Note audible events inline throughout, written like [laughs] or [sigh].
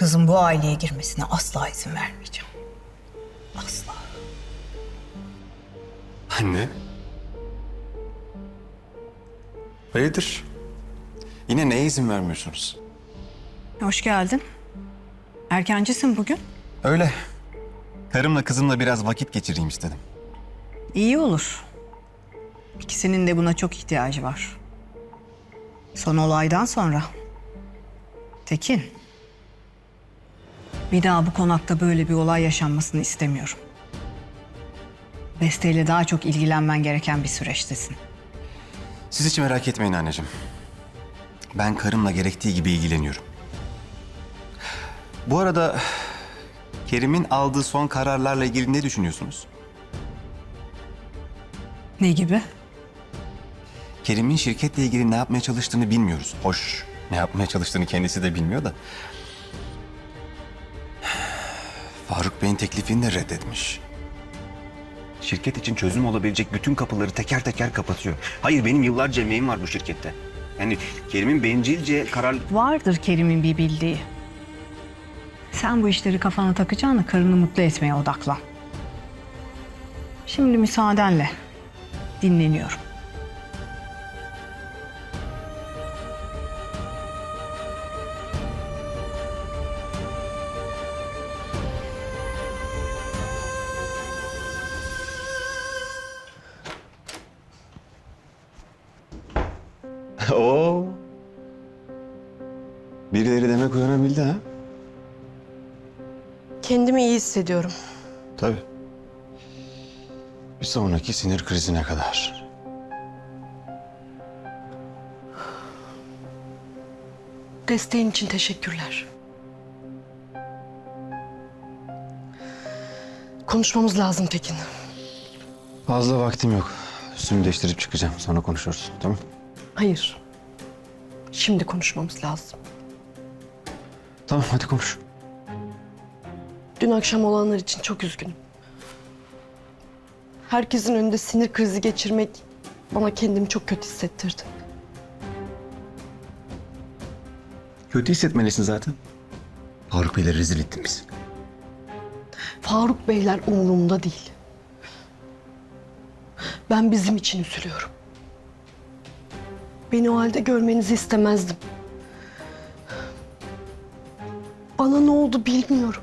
Kızım bu aileye girmesine asla izin vermeyeceğim. Asla. Anne. Hayırdır? Yine neye izin vermiyorsunuz? Hoş geldin. Erkencisin bugün. Öyle. Karımla kızımla biraz vakit geçireyim istedim. İyi olur. İkisinin de buna çok ihtiyacı var. Son olaydan sonra. Tekin. Bir daha bu konakta böyle bir olay yaşanmasını istemiyorum. Beste ile daha çok ilgilenmen gereken bir süreçtesin. Siz hiç merak etmeyin anneciğim. Ben karımla gerektiği gibi ilgileniyorum. Bu arada Kerim'in aldığı son kararlarla ilgili ne düşünüyorsunuz? Ne gibi? Kerim'in şirketle ilgili ne yapmaya çalıştığını bilmiyoruz. Hoş, ne yapmaya çalıştığını kendisi de bilmiyor da. Faruk Bey'in teklifini de reddetmiş. Şirket için çözüm olabilecek bütün kapıları teker teker kapatıyor. Hayır benim yıllarca emeğim var bu şirkette. Yani Kerim'in bencilce karar... Vardır Kerim'in bir bildiği. Sen bu işleri kafana takacağına karını mutlu etmeye odaklan. Şimdi müsaadenle dinleniyorum. [laughs] Oo. Birileri demek uyanabildi ha? Kendimi iyi hissediyorum. Tabii. Bir sonraki sinir krizine kadar. Desteğin için teşekkürler. Konuşmamız lazım Tekin. Fazla vaktim yok. Üstümü değiştirip çıkacağım. Sonra konuşuruz. Tamam Hayır. Şimdi konuşmamız lazım. Tamam hadi konuş. Dün akşam olanlar için çok üzgünüm. Herkesin önünde sinir krizi geçirmek bana kendimi çok kötü hissettirdi. Kötü hissetmelisin zaten. Faruk Bey'le rezil ettin bizi. Faruk Beyler umurumda değil. Ben bizim için üzülüyorum. Beni o halde görmenizi istemezdim. Bana ne oldu bilmiyorum.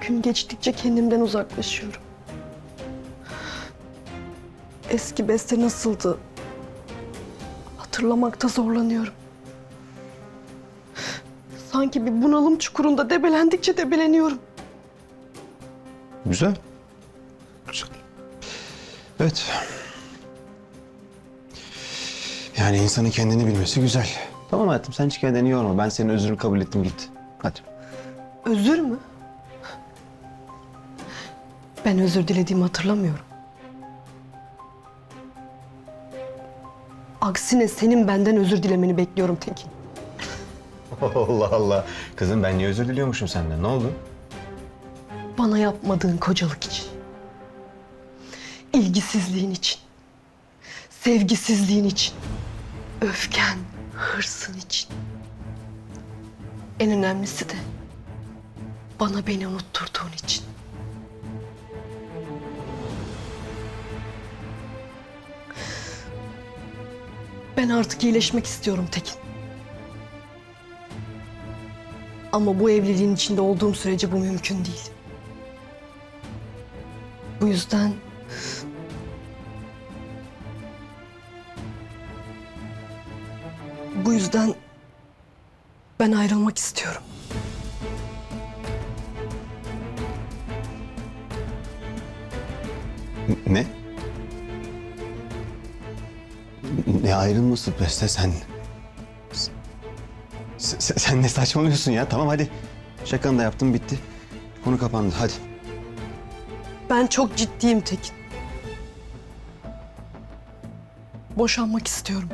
Gün geçtikçe kendimden uzaklaşıyorum. Eski beste nasıldı? Hatırlamakta zorlanıyorum. Sanki bir bunalım çukurunda debelendikçe debeleniyorum. Güzel. Güzel. Evet. Yani insanın kendini bilmesi güzel. Tamam hayatım sen hiç kendini yorma. Ben senin özrünü kabul ettim git. Hadi. Özür mü? Ben özür dilediğimi hatırlamıyorum. Aksine senin benden özür dilemeni bekliyorum Tekin. [laughs] Allah Allah. Kızım ben niye özür diliyormuşum senden? Ne oldu? Bana yapmadığın kocalık için. ilgisizliğin için. Sevgisizliğin için. Öfken, hırsın için. En önemlisi de bana beni unutturduğun için. Ben artık iyileşmek istiyorum Tekin. Ama bu evliliğin içinde olduğum sürece bu mümkün değil. Bu yüzden bu yüzden ben ayrılmak istiyorum. Ne? Ne ayrılması Beste sen... Sen, sen ne saçmalıyorsun ya? Tamam hadi. Şakanı da yaptım bitti. Konu kapandı hadi. Ben çok ciddiyim Tekin. Boşanmak istiyorum.